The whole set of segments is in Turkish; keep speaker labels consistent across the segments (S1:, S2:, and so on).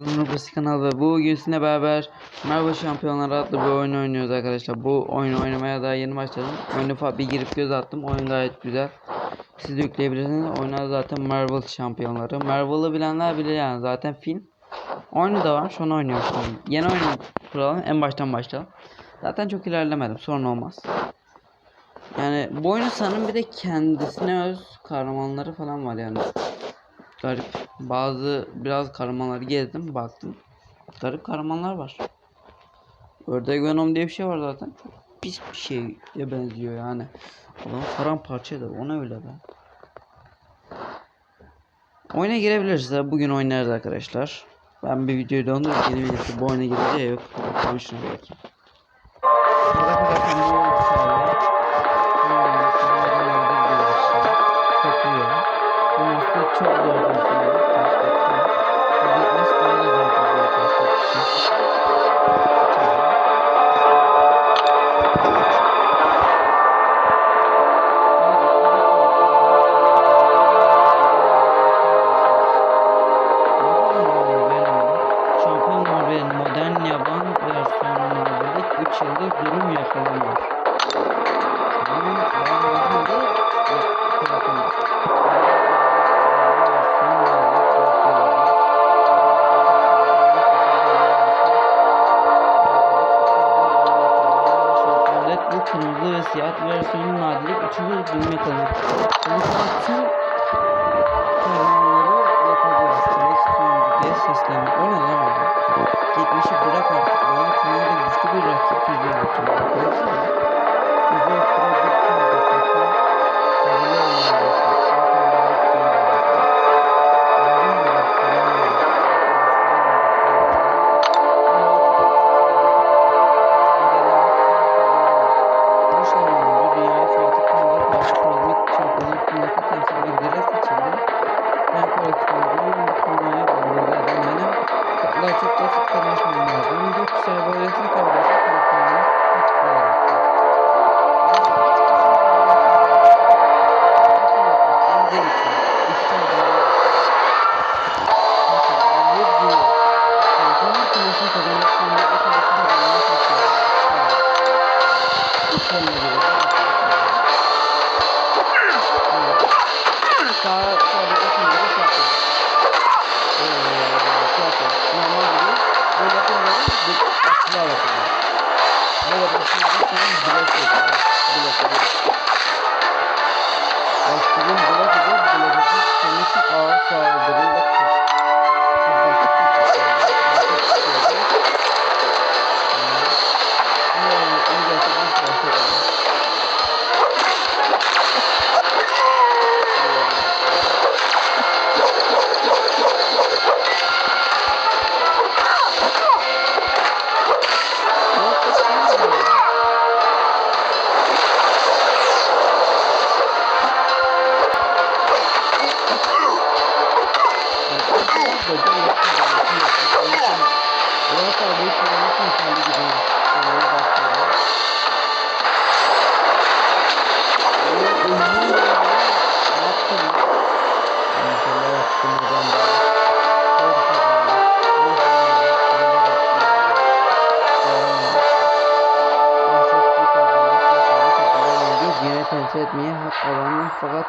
S1: Nurbaşı kanal ve bugün sizinle beraber Merhaba Şampiyonlar adlı bir oyun oynuyoruz arkadaşlar. Bu oyunu oynamaya daha yeni başladım. Oyunu bir girip göz attım. Oyun gayet güzel. Siz de yükleyebilirsiniz. Oyun adı zaten Marvel Şampiyonları. Marvel'ı bilenler bilir yani zaten film. Oyunu da var. Şu an oynuyoruz. şimdi. Yeni oyun kuralım. En baştan başlayalım. Zaten çok ilerlemedim. Sorun olmaz. Yani bu oyunun sanırım bir de kendisine öz kahramanları falan var yani. Garip. Bazı biraz kahramanları gezdim baktım. Garip kahramanlar var. Ördek Venom diye bir şey var zaten. Çok pis bir şeye benziyor yani. Adam paramparça eder. O ne öyle be. Oyuna girebiliriz de bugün oynarız arkadaşlar. Ben bir videoyu dondurup yeni videosu bu oyuna gireceği yok. Şuna belki.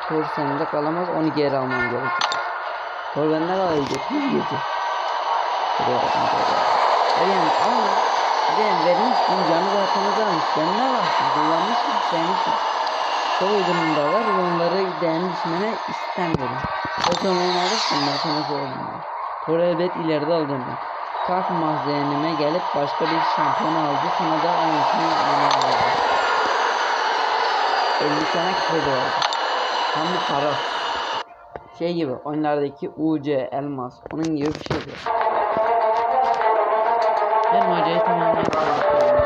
S1: Thor sende kalamaz onu geri almam gerekir. Thor bende kalacak bakın şöyle. Yani ama ben vermiştim canı zaten azalmış. Ben ne var? Kullanmışım, sevmişim. Çok uydurumda var onları değerli düşmene istemiyorum. O zaman alırsın ben sana söyleyeyim. Thor elbet ileride alacağım ben. Kalk mahzenime gelip başka bir şampiyon aldı. Sana da aynısını aldı. 50 tane kredi verdi. Tam bir para. Şey gibi oyunlardaki UC, elmas onun gibi bir şey. Ben macerayı tamamen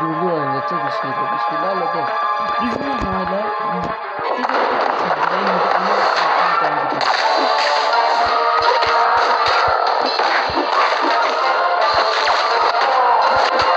S1: Durgun oynatacak bir şey yok. Bir şeylerle de bizim hala Thank you.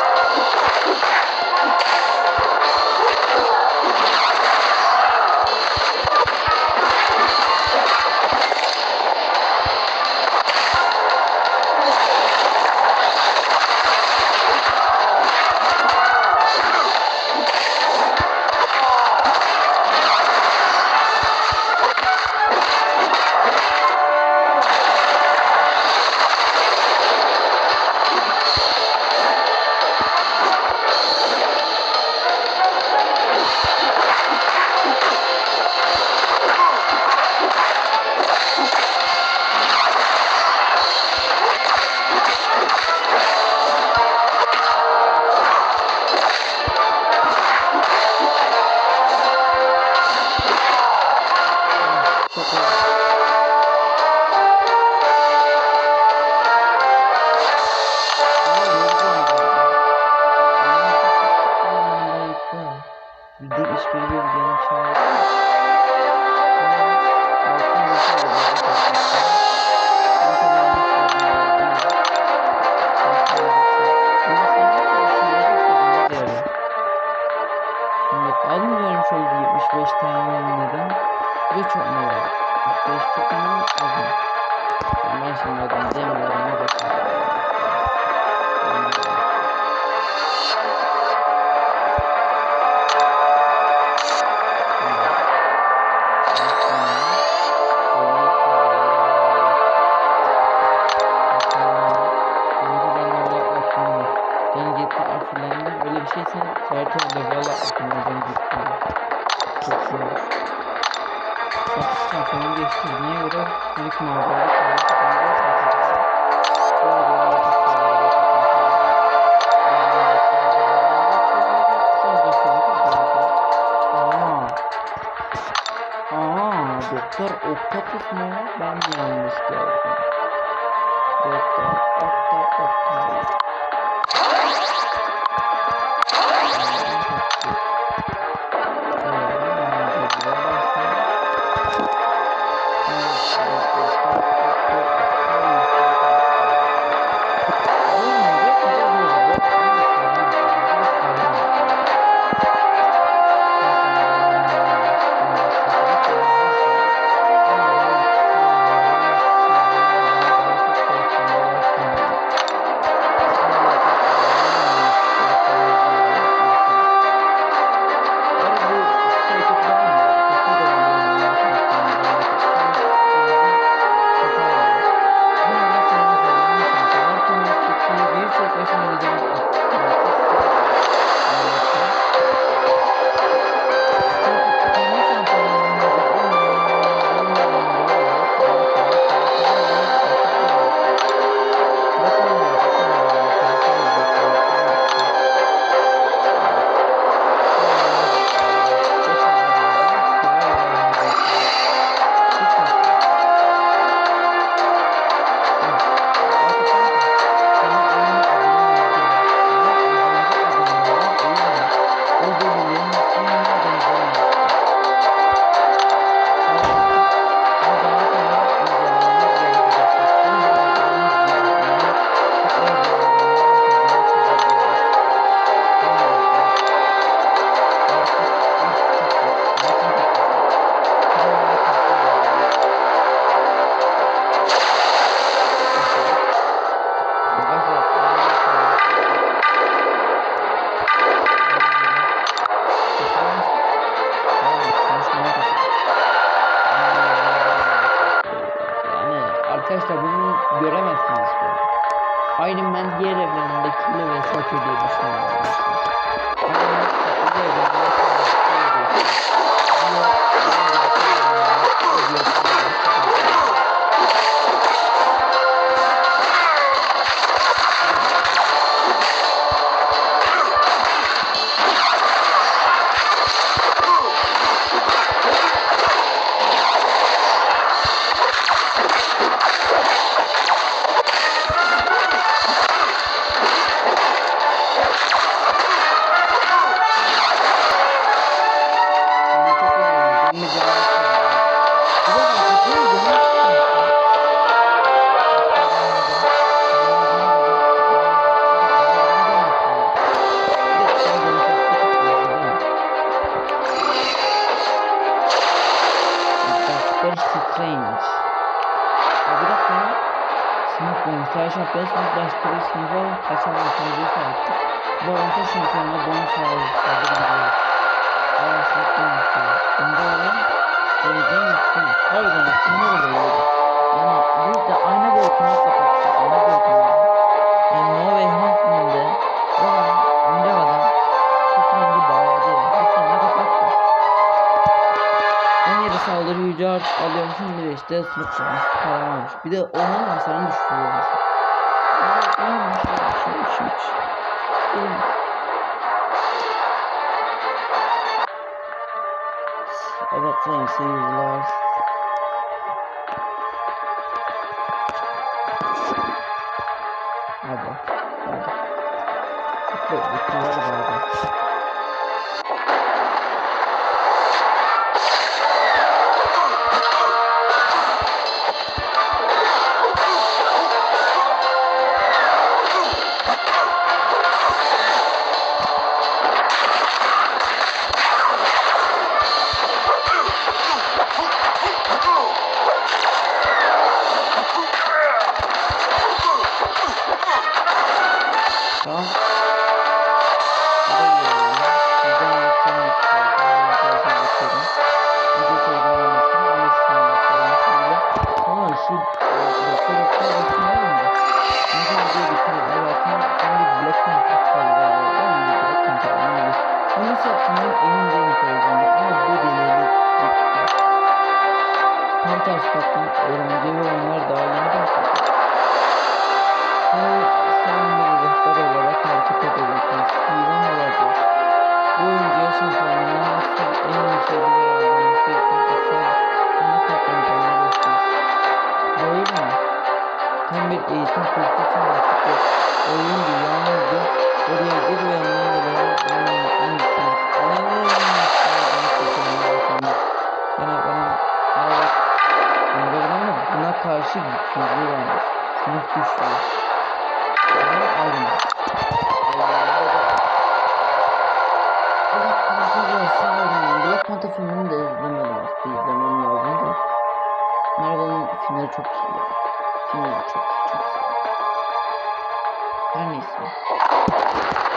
S1: İlk Aa, Doktor Octopus mu? Ben yanlış gördüm? Doktor Octopus. Göremezsiniz. Iron Man diğer evrendekiyle ve satıyor diye düşünüyorum. Iron Man bu evrende Doctor işte sınıf kararmış. Bir de onun hasarını düşürüyormuş. Şeymiş, şeymiş. İyiymiş. Evet sayın seyirciler. Hadi. Hadi. Çok beklettiler eğitim kursu için yaptıkları oyundu, yalnızdı. Oraya gir ve yanına gelen onun onun için. Ananı Yani benim evet. Bunu ama buna karşı güçsüzlüğü varmış. Sınıf. Yani ayrım. Black Panther varsa ayrım. Black Panther filmini de izlemedim. İzlemem lazım da. Marvel'ın filmleri çok iyi. Filmleri çok iyi. Çok seviyorum. Her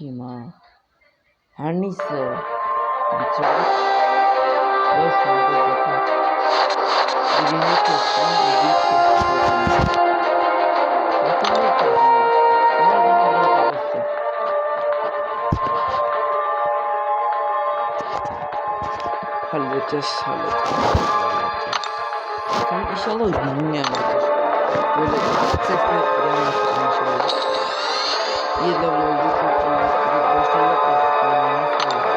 S1: İyiyim ha. Her neyse. Bitirdik. Ve anda zaten. Birinci ikinci kestim. Bakın ne kestim. Nereden biraz arası. Halledeceğiz, halledeceğiz. Bakalım inşallah bilmiyorlardır. Böyle sesle edeceğim inşallah. İyi level oldu. Çok iyi. Baştan yapmasın.